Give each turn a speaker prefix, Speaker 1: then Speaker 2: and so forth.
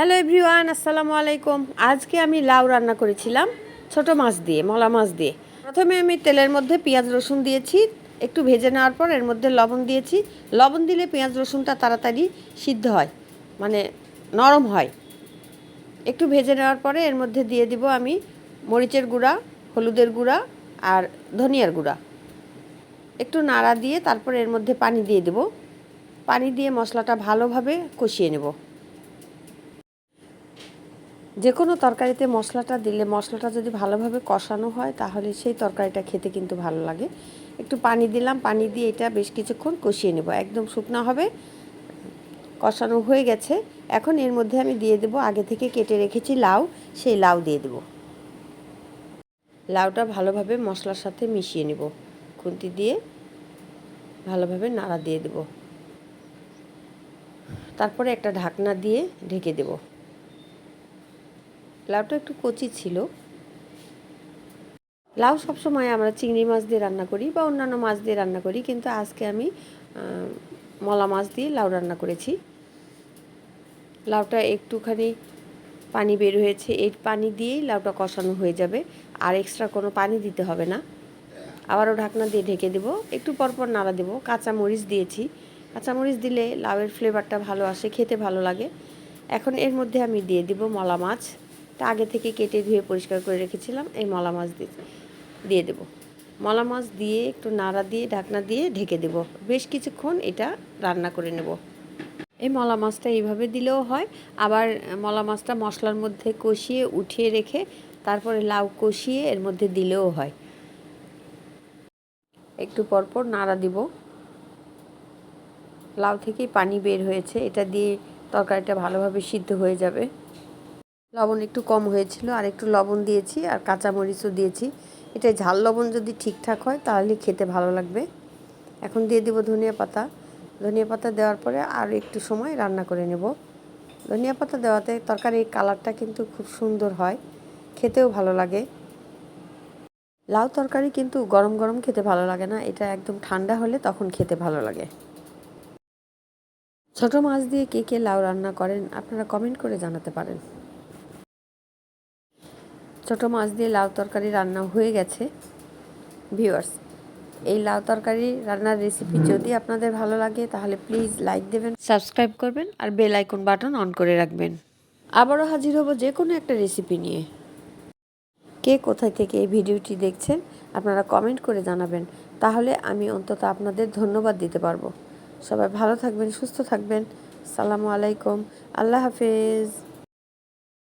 Speaker 1: Hello everyone আসসালামু আলাইকুম। আজকে আমি লাউ রান্না করেছিলাম, ছোট মাছ দিয়ে, মলা মাছ দিয়ে। প্রথমে আমি তেলের মধ্যে পেঁয়াজ রসুন দিয়েছি, একটু ভেজে নেওয়ার পর এর মধ্যে লবণ দিয়েছি। লবণ দিলে পেঁয়াজ রসুনটা তাড়াতাড়ি সিদ্ধ হয় মানে নরম হয়। একটু ভেজে নেওয়ার পরে এর মধ্যে দিয়ে দিব আমি মরিচের গুঁড়া, হলুদের গুঁড়া আর ধনিয়ার গুঁড়া। একটু নাড়া দিয়ে তারপর এর মধ্যে পানি দিয়ে দেব। পানি দিয়ে মশলাটা ভালোভাবে কষিয়ে নেব। যে কোনো তরকারিতে মশলাটা দিলে, মশলাটা যদি ভালোভাবে কষানো হয়, তাহলে সেই তরকারিটা খেতে কিন্তু ভালো লাগে। একটু পানি দিলাম, পানি দিয়ে এটা বেশ কিছুক্ষণ কষিয়ে নেব। একদম শুকনো হবে, কষানো হয়ে গেছে। এখন এর মধ্যে আমি দিয়ে দেব, আগে থেকে কেটে রেখেছি লাউ, সেই লাউ দিয়ে দেব। লাউটা ভালোভাবে মশলার সাথে মিশিয়ে নেব। খুন্তি দিয়ে ভালোভাবে নাড়া দিয়ে দেব। তারপরে একটা ঢাকনা দিয়ে ঢেকে দেবো। লাউটা একটু কচি ছিল। লাউ সবসময় আমরা চিংড়ি মাছ দিয়ে রান্না করি বা অন্যান্য মাছ দিয়ে রান্না করি, কিন্তু আজকে আমি মলা মাছ দিয়ে লাউ রান্না করেছি। লাউটা একটুখানি পানি বের হয়েছে, এই পানি দিয়েই লাউটা কষানো হয়ে যাবে। আর এক্সট্রা কোনো পানি দিতে হবে না। আবারও ঢাকনা দিয়ে ঢেকে দেব। একটু পরপর নাড়া দেবো। কাঁচা মরিচ দিয়েছি। কাঁচা মরিচ দিলে লাউয়ের ফ্লেভারটা ভালো আসে, খেতে ভালো লাগে। এখন এর মধ্যে আমি দিয়ে দিব মলা মাছ। তা আগে থেকে কেটে ধুয়ে পরিষ্কার করে রেখেছিলাম। এই মলা মাছ দিয়ে দিয়ে দেবো। মলা মাছ দিয়ে একটু নাড়া দিয়ে, ঢাকনা দিয়ে ঢেকে দেব। বেশ কিছুক্ষণ এটা রান্না করে নেব। এই মলা মাছটা এইভাবে দিলেও হয়। আবার মলা মাছটা মশলার মধ্যে কষিয়ে, উঠিয়ে রেখে তারপরে লাউ কষিয়ে এর মধ্যে দিলেও হয়। একটু পরপর নাড়া দিব। লাউ থেকেই পানি বের হয়েছে। এটা দিয়ে তরকারিটা ভালোভাবে সিদ্ধ হয়ে যাবে। লবণ একটু কম হয়েছিল, আর একটু লবণ দিয়েছি, আর কাঁচামরিচও দিয়েছি। এটা ঝাল লবণ যদি ঠিকঠাক হয়, তাহলে খেতে ভালো লাগবে। এখন দিয়ে দিব ধনিয়া পাতা। ধনিয়া পাতা দেওয়ার পরে আর একটু সময় রান্না করে নেব। ধনিয়া পাতা দেওয়াতে তরকারির কালারটা কিন্তু খুব সুন্দর হয়, খেতেও ভালো লাগে। লাউ তরকারি কিন্তু গরম গরম খেতে ভালো লাগে না, এটা একদম ঠান্ডা হলে তখন খেতে ভালো লাগে। ছোট মাছ দিয়ে কে কে লাউ রান্না করেন, আপনারা কমেন্ট করে জানাতে পারেন। ছোটো মাছ দিয়ে লাউ তরকারি রান্না হয়ে গেছে। ভিউয়ার্স এই লাউ তরকারি রান্নার রেসিপি যদি আপনাদের ভালো লাগে তাহলে প্লিজ লাইক দেবেন সাবস্ক্রাইব করবেন আর বেল আইকন বাটন অন করে রাখবেন। আবারও হাজির হব যে কোনো একটা রেসিপি নিয়ে। কে কোথায় থেকে এই ভিডিওটি দেখছেন আপনারা কমেন্ট করে জানাবেন। তাহলে আমি অন্তত আপনাদের ধন্যবাদ দিতে পারব। সবাই ভালো থাকবেন সুস্থ থাকবেন। সালামু আলাইকুম। আল্লাহ হাফেজ।